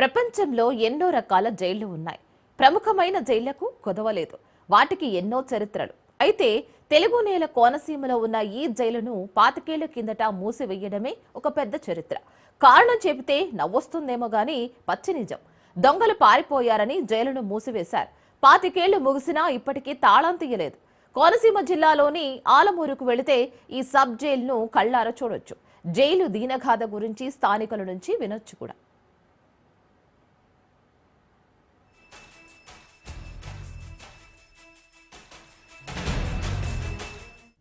ప్రపంచంలో ఎన్నో రకాల జైళ్ళు ఉన్నాయి. ప్రముఖమైన జైళ్ళకు కొదవలేదు. వాటికి ఎన్నో చరిత్రలు. అయితే తెలుగు నేల కోనసీమలో ఉన్న ఈ జైలును పాతికేళ్ళ కిందట మూసివేయడమే ఒక పెద్ద చరిత్ర. కారణం చెబితే నవ్వొస్తుందేమో గాని పచ్చి నిజం. దొంగలు పారిపోయారని జైలును మూసివేశారు. పాతికేళ్ళు ముగిసినా ఇప్పటికీ తాళం తీయలేదు. కోనసీమ జిల్లాలోని ఆలమూరుకు వెళితే ఈ సబ్ జైలును కళ్ళార చూడొచ్చు. జైలు దీనగాథ గురించి స్థానికుల నుంచి వినొచ్చు కూడా.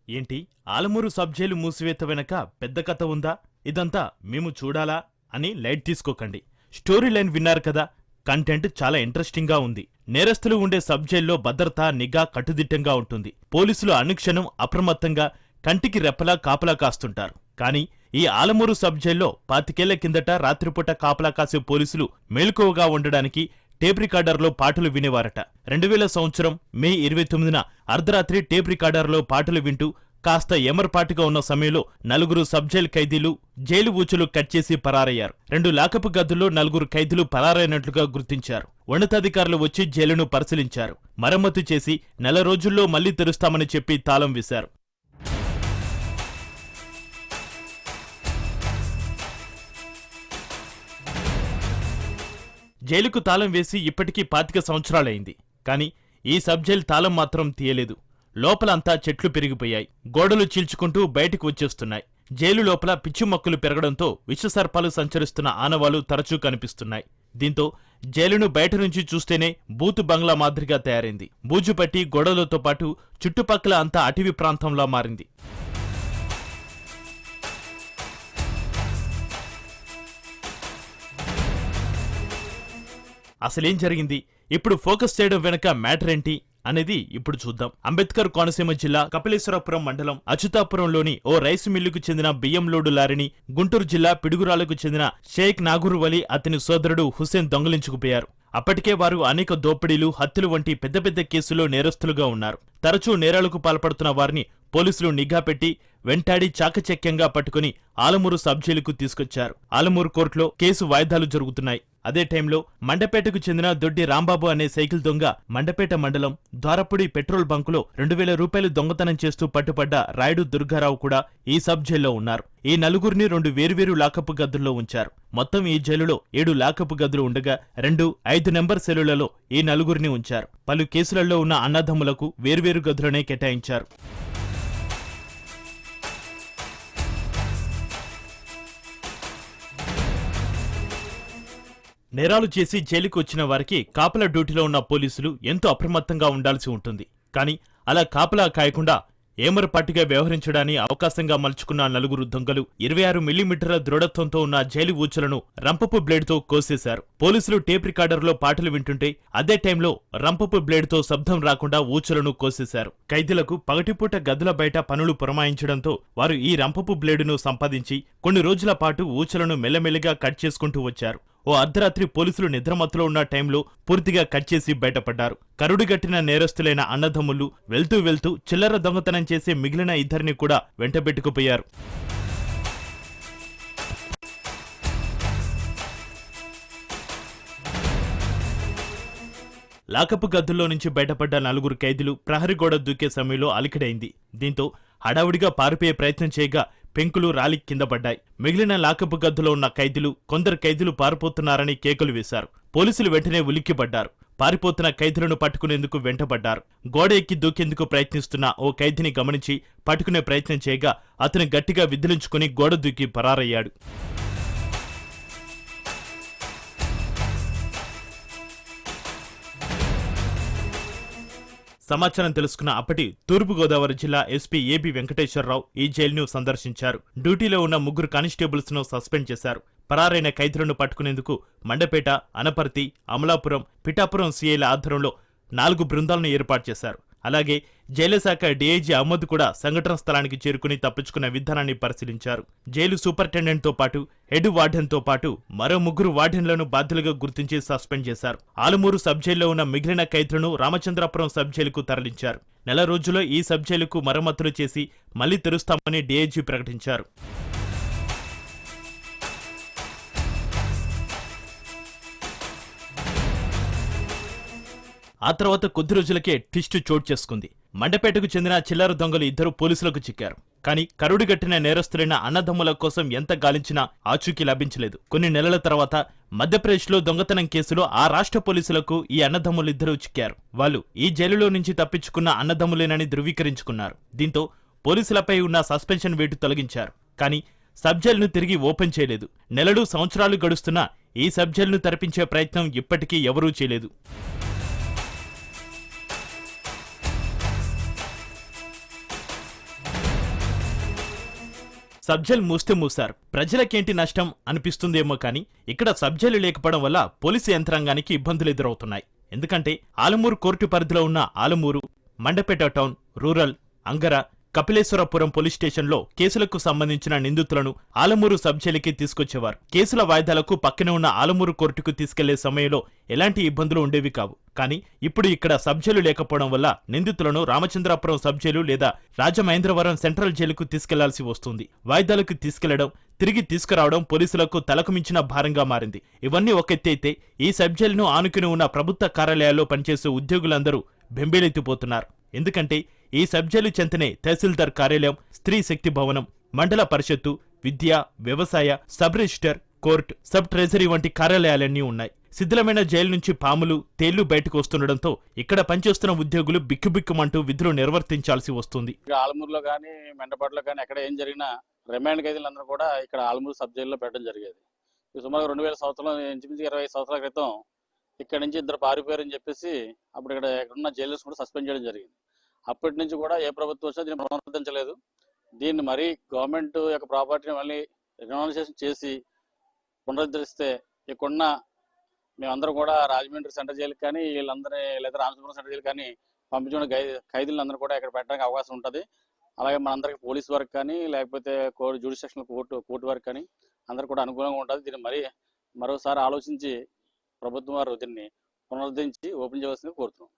ఏంటి? ఆలమూరు సబ్జైలు మూసివేత వెనక పెద్ద కథ ఉందా? ఇదంతా మేము చూడాలా? అని లైట్ తీసుకోకండి. స్టోరీ లైన్ విన్నారు కదా? కంటెంట్ చాలా ఇంట్రెస్టింగ్గా ఉంది. నేరస్తులు ఉండే సబ్జైల్లో భద్రత నిఘా కట్టుదిట్టంగా ఉంటుంది. పోలీసులు అనుక్షణం అప్రమత్తంగా కంటికి రెప్పలా కాపలా కాస్తుంటారు. కానీ ఈ ఆలమూరు సబ్జైల్లో పాతికేళ్ళ కిందట రాత్రిపూట కాపలా కాసే పోలీసులు మేలుకోవగా ఉండడానికి టేప్ రికార్డర్లో పాటలు వినేవారట. రెండు వేల సంవత్సరం మే ఇరవై తొమ్మిదిన అర్ధరాత్రి టేప్ రికార్డర్లో పాటలు వింటూ కాస్త ఎమర్పాటుగా ఉన్న సమయంలో నలుగురు సబ్జైల్ ఖైదీలు జైలు ఊచులు కట్ చేసి పరారయ్యారు. రెండు లాకపు గదుల్లో నలుగురు ఖైదీలు పరారైనట్లుగా గుర్తించారు. ఉన్నతాధికారులు వచ్చి జైలును పరిశీలించారు. మరమ్మతు చేసి నెల రోజుల్లో మళ్ళీ తెరుస్తామని చెప్పి తాళం వేశారు. జైలుకు తాళం వేసి ఇప్పటికీ పాతిక సంవత్సరాలైంది. కాని ఈ సబ్ జైలు తాళం మాత్రం తీయలేదు. లోపలంతా చెట్లు పెరిగిపోయాయి. గోడలు చీల్చుకుంటూ బయటకు వచ్చేస్తున్నాయి. జైలు లోపల పిచ్చి మొక్కలు పెరగడంతో విషసర్పాలు సంచరిస్తున్న ఆనవాలు తరచూ కనిపిస్తున్నాయి. దీంతో జైలును బయట నుంచి చూస్తేనే బూతు బంగ్లా మాదిరిగా తయారైంది. బూజుపట్టి గొడవలతో గోడలతో పాటు చుట్టుపక్కల అంతా అటవీ ప్రాంతంలా మారింది. అసలేం జరిగింది? ఇప్పుడు ఫోకస్ చేయడం వెనక మ్యాటర్ ఏంటి? అనేది ఇప్పుడు చూద్దాం. అంబేద్కర్ కోనసీమ జిల్లా కపిలేశ్వరపురం మండలం అచ్యుతాపురంలోని ఓ రైసు మిల్లుకు చెందిన బియ్యం లోడు లారీని గుంటూరు జిల్లా పిడుగురాలకు చెందిన షేక్ నాగూర్ వలి అతని సోదరుడు హుసేన్ దొంగలించుకుపోయారు. అప్పటికే వారు అనేక దోపిడీలు హత్యలు వంటి పెద్ద పెద్ద కేసుల్లో నేరస్తులుగా ఉన్నారు. తరచూ నేరాలకు పాల్పడుతున్న వారిని పోలీసులు నిఘా పెట్టి వెంటాడి చాకచక్యంగా పట్టుకుని ఆలమూరు సబ్ జైలుకు తీసుకొచ్చారు. ఆలమూరు కోర్టులో కేసు వాయిదాలు జరుగుతున్నాయి. అదే టైంలో మండపేటకు చెందిన దొడ్డి రాంబాబు అనే సైకిల్ దొంగ మండపేట మండలం ద్వారపుడి పెట్రోల్ బంకులో రెండు వేల రూపాయలు దొంగతనం చేస్తూ పట్టుపడ్డ రాయుడు దుర్గారావు కూడా ఈ సబ్ జైల్లో ఉన్నారు. ఈ నలుగురిని రెండు వేర్వేరు లాకప్ గదుల్లో ఉంచారు. మొత్తం ఈ జైలులో ఏడు లాకప్ గదులు ఉండగా రెండు ఐదు నెంబర్ సెల్లులలో ఈ నలుగురిని ఉంచారు. పలు కేసులలో ఉన్న అన్నదమ్ములకు వేర్వేరు గదులనే కేటాయించారు. నేరాలు చేసి జైలుకు వచ్చిన వారికి కాపలా డ్యూటీలో ఉన్న పోలీసులు ఎంతో అప్రమత్తంగా ఉండాల్సి ఉంటుంది. కానీ అలా కాపలా కాయకుండా ఏమరపాటిగా వ్యవహరించడాన్ని అవకాశంగా మలుచుకున్న నలుగురు దొంగలు ఇరవై ఆరు మిల్లీమీటర్ల దృఢత్వంతో ఉన్న జైలు ఊచలను రంపపు బ్లేడ్తో కోసేశారు. పోలీసులు టేప్ రికార్డర్లో పాటలు వింటుంటే అదే టైంలో రంపపు బ్లేడ్తో శబ్దం రాకుండా ఊచలను కోసేశారు. ఖైదీలకు పగటిపూట గదుల బయట పనులు పురమాయించడంతో వారు ఈ రంపపు బ్లేడును సంపాదించి కొన్ని రోజుల పాటు ఊచలను మెల్లమెల్లగా కట్ చేసుకుంటూ వచ్చారు. ఓ అర్ధరాత్రి పోలీసులు నిద్రమత్తులో ఉన్న టైంలో పూర్తిగా కట్ చేసి బయటపడ్డారు. కరుడుగట్టిన నేరస్తులైన అన్నదమ్ములు వెళ్తూ వెళ్తూ చిల్లర దొంగతనం చేసే మిగిలిన ఇద్దరిని కూడా వెంటబెట్టుకుపోయారు. లాకపు గదుల్లో నుంచి బయటపడ్డ నలుగురు ఖైదీలు ప్రహరీ గోడ దూకే సమయంలో అలికిడైంది. దీంతో హడావుడిగా పారిపోయే ప్రయత్నం చేయగా పెంకులు రాలి కింద పడ్డాయి. మిగిలిన లాకపు గద్దులో ఉన్న ఖైదీలు కొందరు ఖైదీలు పారిపోతున్నారని కేకలు వేశారు. పోలీసులు వెంటనే ఉలిక్కిపడ్డారు పారిపోతున్న ఖైదీలను పట్టుకునేందుకు వెంటబడ్డారు గోడ ఎక్కి దూకేందుకు ప్రయత్నిస్తున్న ఓ ఖైదీని గమనించి పట్టుకునే ప్రయత్నం చేయగా అతను గట్టిగా విదిలించుకుని గోడ దూకి పరారయ్యాడు. సమాచారం తెలుసుకున్న అప్పటి తూర్పుగోదావరి జిల్లా ఎస్పీ ఏబి వెంకటేశ్వరరావు ఈ జైలును సందర్శించారు. డ్యూటీలో ఉన్న ముగ్గురు కానిస్టేబుల్స్ను సస్పెండ్ చేశారు. పరారైన ఖైదీలను పట్టుకునేందుకు మండపేట అనపర్తి అమలాపురం పిఠాపురం సీఐల ఆధ్వర్యంలో నాలుగు బృందాలను ఏర్పాటు చేశారు. అలాగే జైలు శాఖ డీఐజీ అహ్మద్ కూడా సంఘటన స్థలానికి చేరుకుని తప్పించుకున్న విధానాన్ని పరిశీలించారు. జైలు సూపరింటెండెంట్తో పాటు హెడ్ వార్డెన్తో పాటు మరో ముగ్గురు వార్డెన్లను బాధ్యులుగా గుర్తించి సస్పెండ్ చేశారు. ఆలమూరు సబ్ జైల్లో ఉన్న మిగిలిన ఖైదీలను రామచంద్రాపురం సబ్ జైలుకు తరలించారు. నెల రోజుల్లో ఈ సబ్ జైలుకు మరమ్మతులు చేసి మళ్ళీ తెరుస్తామని డీఐజీ ప్రకటించారు. ఆ తర్వాత కొద్ది రోజులకే ట్విస్ట్ చోటు చేసుకుంది. మండపేటకు చెందిన చిల్లర దొంగలు ఇద్దరు పోలీసులకు చిక్కారు. కానీ కరుడుగట్టిన నేరస్తులైన అన్నదమ్ముల కోసం ఎంత గాలించినా ఆచూకీ లభించలేదు. కొన్ని నెలల తర్వాత మధ్యప్రదేశ్లో దొంగతనం కేసులో ఆ రాష్ట్ర పోలీసులకు ఈ అన్నదమ్ములిద్దరూ చిక్కారు. వాళ్ళు ఈ జైలులో నుంచి తప్పించుకున్న అన్నదమ్ములేనని ధృవీకరించుకున్నారు. దీంతో పోలీసులపై ఉన్న సస్పెన్షన్ వేటు తొలగించారు. కానీ సబ్జెల్ను తిరిగి ఓపెన్ చేయలేదు. నెలలు సంవత్సరాలు గడుస్తున్నా ఈ సబ్జెల్ను తెరపించే ప్రయత్నం ఇప్పటికీ ఎవరూ చేయలేదు. సబ్జెల్ మూస్తే మూశారు ప్రజలకేంటి నష్టం అనిపిస్తుందేమో కానీ ఇక్కడ సబ్జెలు లేకపోవడం వల్ల పోలీసు యంత్రాంగానికి ఇబ్బందులు ఎదురవుతున్నాయి. ఎందుకంటే ఆలమూరు కోర్టు పరిధిలో ఉన్న Alamuru Mandapeta town rural Angara Kapileswarapuram police స్టేషన్లో కేసులకు సంబంధించిన నిందితులను ఆలమూరు సబ్ జైలుకి తీసుకొచ్చేవారు. కేసుల వాయిదాలకు పక్కనే ఉన్న ఆలమూరు కోర్టుకు తీసుకెళ్ళే సమయంలో ఎలాంటి ఇబ్బందులు ఉండేవి కావు. కానీ ఇప్పుడు ఇక్కడ సబ్ జైలు లేకపోవడం వల్ల నిందితులను రామచంద్రాపురం సబ్ జైలు లేదా రాజమహేంద్రవరం సెంట్రల్ జైలుకు తీసుకెళ్ళాల్సి వస్తుంది. వాయిదాలకు తీసుకెళ్ళడం తిరిగి తీసుకురావడం పోలీసులకు తలకు మించిన భారంగా మారింది. ఇవన్నీ ఒక ఎత్తైతే ఈ సబ్ జైలును ఆనుకుని ఉన్న ప్రభుత్వ కార్యాలయాల్లో పనిచేసే ఉద్యోగులందరూ బెంబేలెత్తిపోతున్నారు. ఎందుకంటే ఈ సబ్జెలు చెంతనే తహసీల్దార్ కార్యాలయం స్త్రీ శక్తి భవనం మండల పరిషత్తు విద్య వ్యవసాయ sub register court sub treasury వంటి కార్యాలయాలన్నీ ఉన్నాయి. శిథిలమైన జైలు నుంచి పాములు తేళ్ళు బయటకు వస్తుండటంతో ఇక్కడ పనిచేస్తున్న ఉద్యోగులు బిక్కుబిక్కుమంటూ విధులు నిర్వర్తించాల్సి వస్తుంది. ఇక ఆలమూరులో కానీ మెండపాడులో కానీ ఎక్కడ ఏం జరిగినా రిమాండ్ ఖైదీలందరూ కూడా ఇక్కడ ఆలమూరు సబ్ జైల్లో పెట్టడం జరిగేది. సుమారు రెండు వేల సంవత్సరం ఇంచుమించు ఇరవై సంవత్సరాల క్రితం ఇక్కడ నుంచి ఇద్దరు పారిపోయారని చెప్పేసి అప్పుడు ఇక్కడ ఉన్న జైలర్స్ కూడా సస్పెండ్ చేయడం జరిగింది. అప్పటి నుంచి కూడా ఏ ప్రభుత్వం వచ్చినా దీన్ని పునరుద్ధరించలేదు. దీన్ని మరీ గవర్నమెంట్ యొక్క ప్రాపర్టీని మళ్ళీ రినాలైజేషన్ చేసి పునరుద్ధరిస్తే ఇక్కడున్న మేమందరం కూడా రాజమండ్రి సెంటర్ జైలుకి కానీ వీళ్ళందరినీ లేదా రామచంద్రం సెంటర్ జైలు కానీ పంపించిన ఖైదీలందరూ కూడా ఇక్కడ పెట్టడానికి అవకాశం ఉంటుంది. అలాగే మనందరికీ పోలీస్ వర్క్ కానీ లేకపోతే court judicial court court work కానీ అందరు కూడా అనుకూలంగా ఉంటుంది. దీన్ని మరీ మరోసారి ఆలోచించి ప్రభుత్వం వారు దీన్ని పునరుద్ధరించి ఓపెన్ చేయవలసింది కోరుతున్నాం.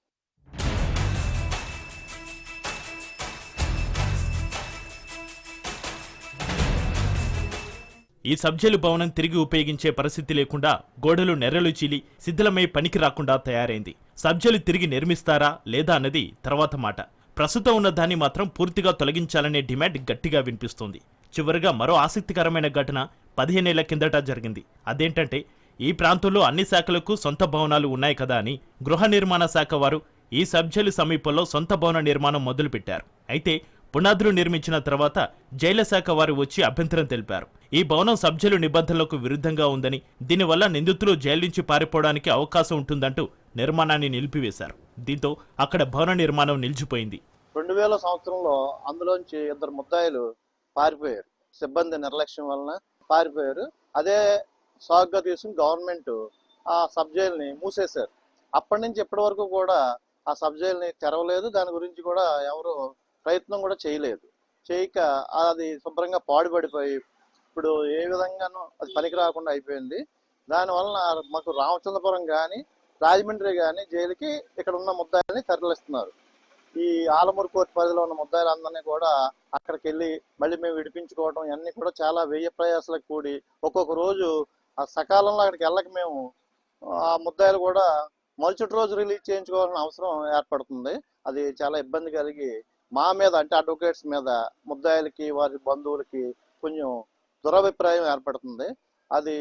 ఈ సబ్జెలు భవనం తిరిగి ఉపయోగించే పరిస్థితి లేకుండా గోడలు నెర్రలు చీలి శిథిలమై పనికి రాకుండా తయారైంది. సబ్జెలు తిరిగి నిర్మిస్తారా లేదా అన్నది తర్వాత మాట. ప్రస్తుతం ఉన్న దాన్ని మాత్రం పూర్తిగా తొలగించాలనే డిమాండ్ గట్టిగా వినిపిస్తోంది. చివరిగా మరో ఆసక్తికరమైన ఘటన పదిహేనేళ్ళ కిందట జరిగింది. అదేంటంటే ఈ ప్రాంతంలో అన్ని శాఖలకు సొంత భవనాలు ఉన్నాయి కదా అని గృహ నిర్మాణ శాఖ వారు ఈ సబ్జెలు సమీపంలో సొంత భవన నిర్మాణం మొదలుపెట్టారు. అయితే పునాదులు నిర్మించిన తర్వాత జైల శాఖ వారు వచ్చి అభ్యంతరం తెలిపారు. ఈ భవనం సబ్జెలు నిబంధనలకు విరుద్ధంగా ఉందని దీనివల్ల నిందితులు జైలు నుంచి పారిపోవడానికి అవకాశం ఉంటుందంటూ నిర్మాణాన్ని నిలిపివేశారు. దీంతో అక్కడ భవన నిర్మాణం నిలిచిపోయింది. రెండు వేల సంవత్సరంలో అందులోంచి ఇద్దరు ముద్దాయిలు పారిపోయారు. సిబ్బంది నిర్లక్ష్యం వలన పారిపోయారు. అదే సాగ్గా తీసుకుని గవర్నమెంట్ ఆ సబ్ జైల్ని మూసేశారు. అప్పటి నుంచి ఇప్పటి వరకు కూడా ఆ సబ్ జైల్ని తెరవలేదు. దాని గురించి కూడా ఎవరు ప్రయత్నం కూడా చేయలేదు. చేయక అది శుభ్రంగా పాడుపడిపోయి ఇప్పుడు ఏ విధంగానూ అది పనికి రాకుండా అయిపోయింది. దానివలన మాకు రామచంద్రపురం కానీ రాజమండ్రి కానీ జైలుకి ఇక్కడ ఉన్న ముద్దాయిల్ని తరలిస్తున్నారు. ఈ ఆలమూరు కోర్టు పరిధిలో ఉన్న ముద్దాయిలందరినీ కూడా అక్కడికి వెళ్ళి మళ్ళీ మేము విడిపించుకోవడం ఇవన్నీ కూడా చాలా వ్యయ ప్రయాసాలకు కూడి ఒక్కొక్క రోజు ఆ సకాలంలో అక్కడికి వెళ్ళక మేము ఆ ముద్దాయిలు కూడా మరుసటి రోజు రిలీజ్ చేయించుకోవాల్సిన అవసరం ఏర్పడుతుంది. అది చాలా ఇబ్బంది కలిగి మా మీద అంటే అడ్వకేట్స్ మీద ముద్దాయిలకి వారి బంధువులకి కొంచెం దురభిప్రాయం ఏర్పడుతుంది. అది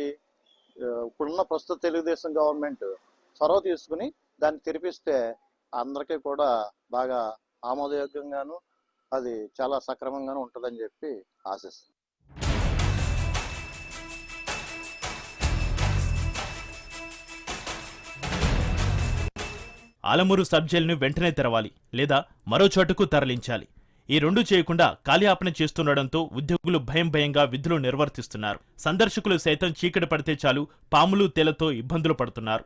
ఇప్పుడున్న ప్రస్తుత తెలుగుదేశం గవర్నమెంట్ చొరవ తీసుకుని దాన్ని తెరిపిస్తే అందరికీ కూడా బాగా ఆమోదయోగ్యంగాను అది చాలా సక్రమంగాను ఉంటుందని చెప్పి ఆశిస్తుంది ఆలమూరు సబ్జైలును వెంటనే తెరవాలి లేదా మరో చోటుకు తరలించాలి. ఈ రెండు చేయకుండా కాలయాపన చేస్తుండటంతో ఉద్యోగులు భయం భయంగా విధులు నిర్వర్తిస్తున్నారు. సందర్శకులు సైతం చీకటి పడితే చాలు పాములు తేలతో ఇబ్బందులు పడుతున్నారు.